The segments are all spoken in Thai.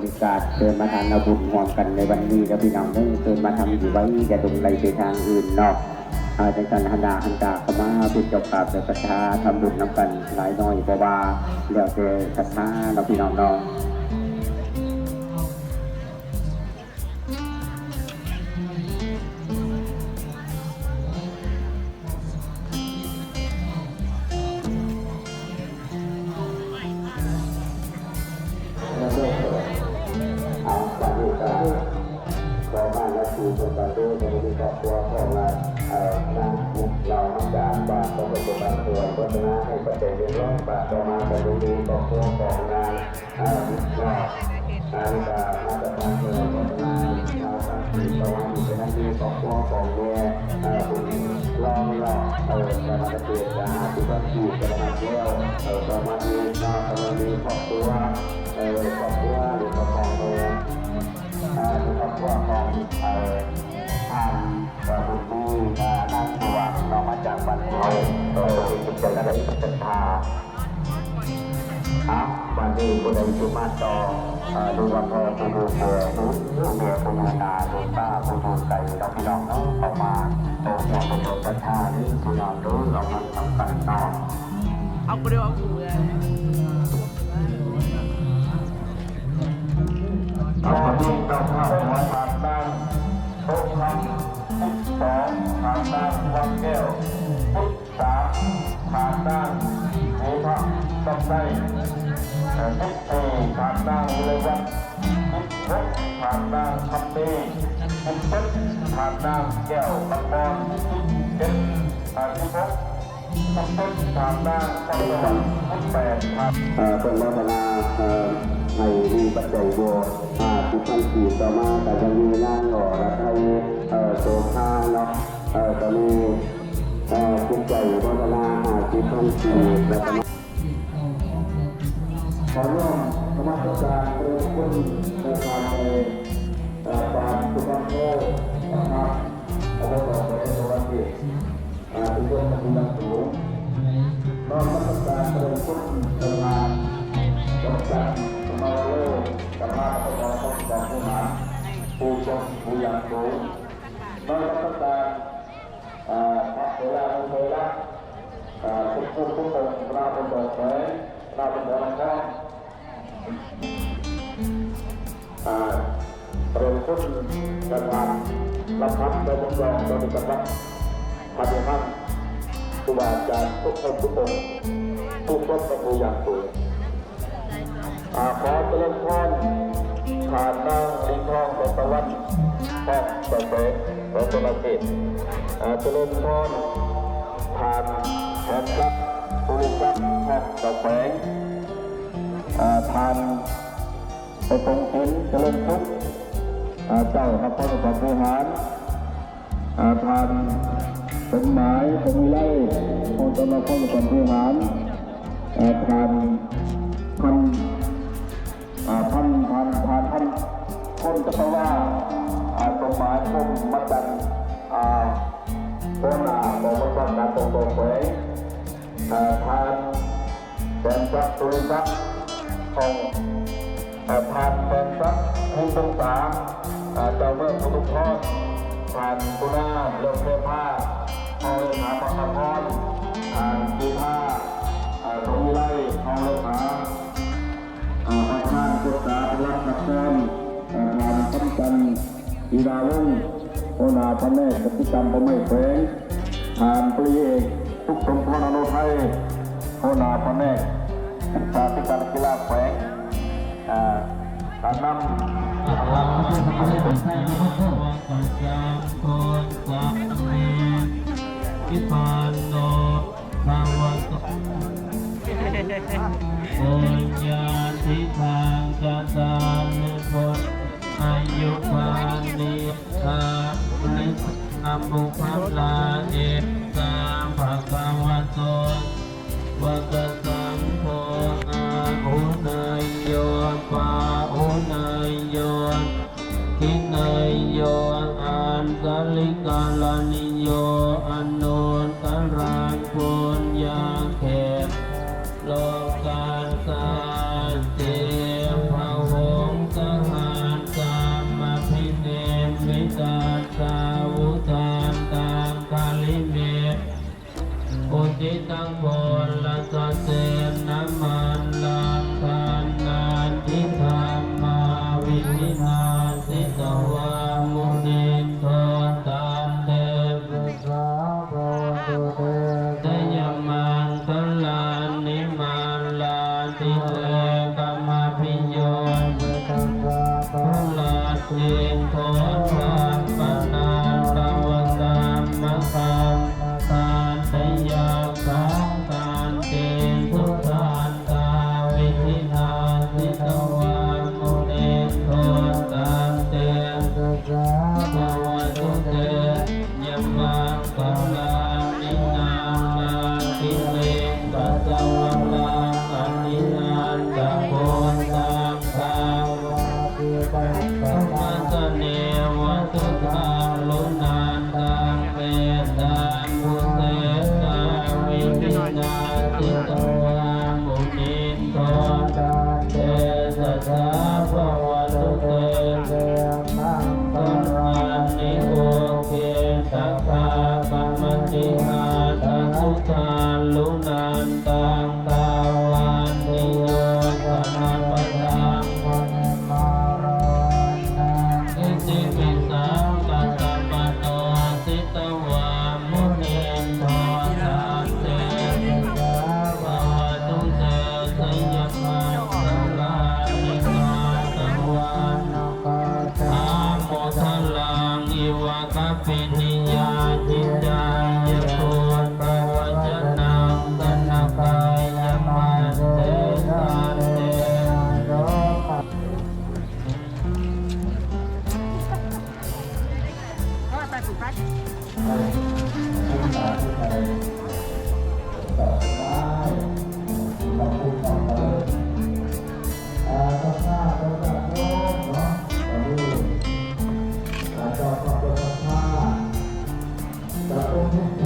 บริการเชิญมาทานอาบุญห่วมกันในวันนี้ครับพี่น้องเด้อเชิญมาทำอยู่ไว้อย่าตรงไรไปทางอื่นนอกอาจารย์สันหนาหันตาขมาพุทธเจ้ากราบแต่ศรัทธาทำบุญน้ำกันหลายน้อยเพราะว่าแล้วแต่ศรัทธาเราพี่น้องเนาะ ในวันนี้ครอบครัวของเราเอ่อนางมุกเรามาจากบาทของพระเจ้าบางส่วนพัฒนาให้ประเทศเรียนร้อยบาทต่อมาบรรลุดีครอบครัวของางเอ่อมุกเรานางกามาจากบางส่วนพัฒนาชาวสังคีตะวันเป็นนักดีครอบครัวของเมียเอ่อคุณรองรอเออการมาเกิดนะฮะที่บ้านอยู่กระมาเที่ยวเออประมาณนี้นอกประมาณนี้ครอบครัวเอ่อครอบครัวหรือครอบครัวของอ่ครอบครัวของเอ่อทา งกระบุรีอ่านั่งตัวเรามาจากบ้านเราเออเป็นจังอะไรเป็นทาครับวันนี้ผู้ใดชุมาต่อดูว่าพ่อผู้ดูเสือดูเมียผู้ดูนาดูป้าผู้ดูไก่เราพี่น้องเนาะออกมาโตหัวโตโตประชานี่พี่น้องรู้เรามันทำกันเนาะเอาไปเดียวเอาหูเลยเอาที่เราเข้ามาทางด้านโต๊ะคำพุทธ สองทางด้านวังแก้วพุทธสามทางด้านหูพักต้องได้พุทธสี่ทางด้านเลวัดพุทธหกทางด้านคำดีพุทธเจ็ดทางด้านแก้วตะกอนพุทธเจ็ดทางที่หกพุทธเจ็ดทางด้านข้าวสวรรค์พุทธแปดทางเอ่อเป็นวัฒนาให้มีปัจจัยโยอาทุกท่านขี่ต่อมาแต่จะมีนางหล่อและไทย โสภาเนาะเอ่อตอนนี้เอ่อทุกใจพัฒนาหาทุกท่านขี่และก็ขอร่วมสมัครการเริ่มต้นในการในเอ่อการสุขภาพนะครับอบตในจังหวัดที่ทุกคนมีดังสูงน้อมรับการเริ่มต้นทำงานจบจากสมาโลกรรมาพระพุทธเจ้าผู้หาผู้ทรงผู้ยังสู งน้อยรัตการอ่าพระเวลาเวลาอ่าทุกผู้ทุกคนเราเป็นดอกไม้เราเป็นดอกไม้อ่าเริ่มต้นการงานรับพัดโดยปกครองโดยกำลังปฏิบัติครูบาอาจารย์ทุกคนทุกคนผู้ทรงผู้ยังสูงอาขอเจริญพรผ่านนางลิงทองตะวัน แห่งเสเสและตุลเกตอาเจริญพรผ่านแห่งรักตุลิรักแห่งตะแฝงอาผ่านไปตรงเห็นเจริญพุทธอาเจ้านักพระบริหารอาผ่านสมหมายสมิไลองค์เจ้นกพระบริหารอาผ่านพันอ่าท่านท่านท่านท่านคนจะเพราะว่า อ่าสมหมายคมมัดดันอ่าโคนาบอกว่าการตรงตรงแขวงอ่าทานแสนทรัพย์ตุลิทรัพย์ของอ่าทานแสนทรัพย์ผู้ทรงสามอ่าเจ้าเมืองพุทธพรทานกุณา อีดาวงศ์โอนาพระแม่กติกรรมพระไม่แฝงทานปรีเอกทุกสมพรอนุไทยโอนาพระแม่สาธิการกีฬาแฝงอ่าการนำอิปานโนภาวะโตปุญญาทิทางกตานุพนอา ยุมานิทานิอัมบุพัลาเอตาภะคะวะโตวะกสังโฆอาหุนายโยปาหุนายโยกินายโยอันกาลิกาลานิโย อ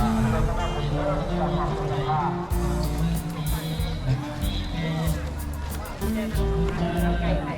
อ่า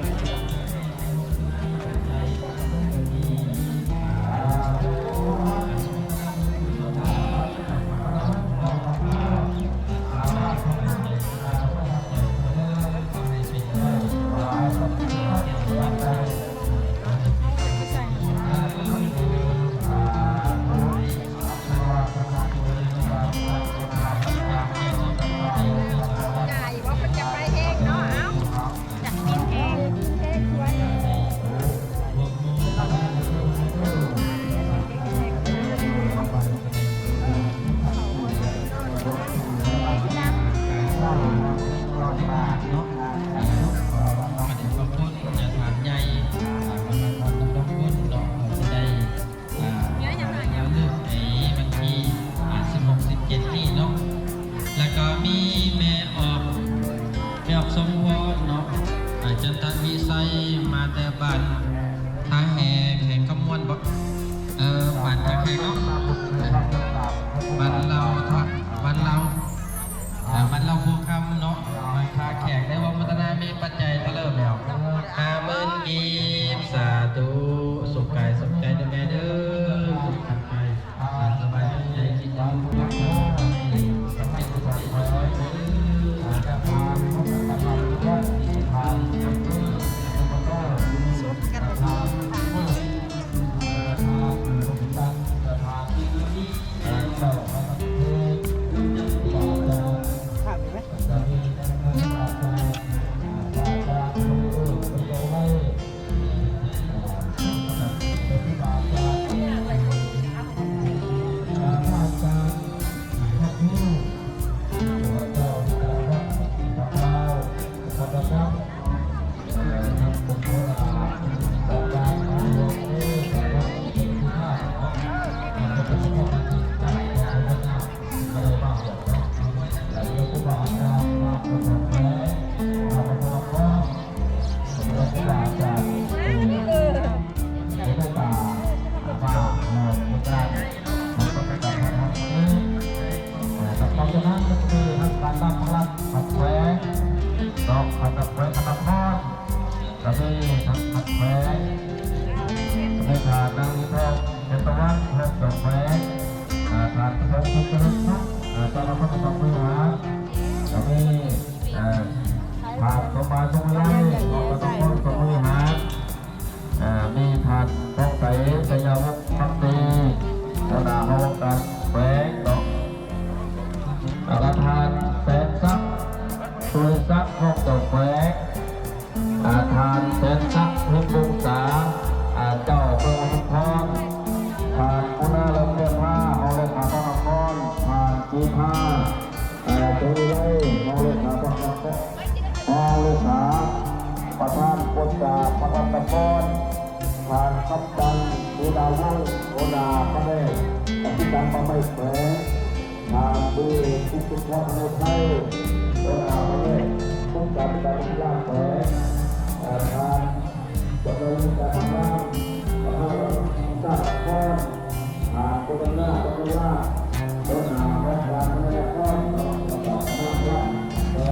ยกมือหาตรงนี้ผ่านเข้ามาตรงนี้ออกมาตรงต้นตรงมือหามีผ่านต้องใส่ชยาวุฒิคำดีธนาวกัน ผ่านคำดันโอดาวงโอดาพระเม่อธิการพระไม่แฝงทางเบื่ทุกทุกท่านในไทยโอดาพระแม่ทุกการการที่ลาแฝงทางจำนวนการทำงานทางสร้างความหาโคตรหน้าโคตล่าโคตรหา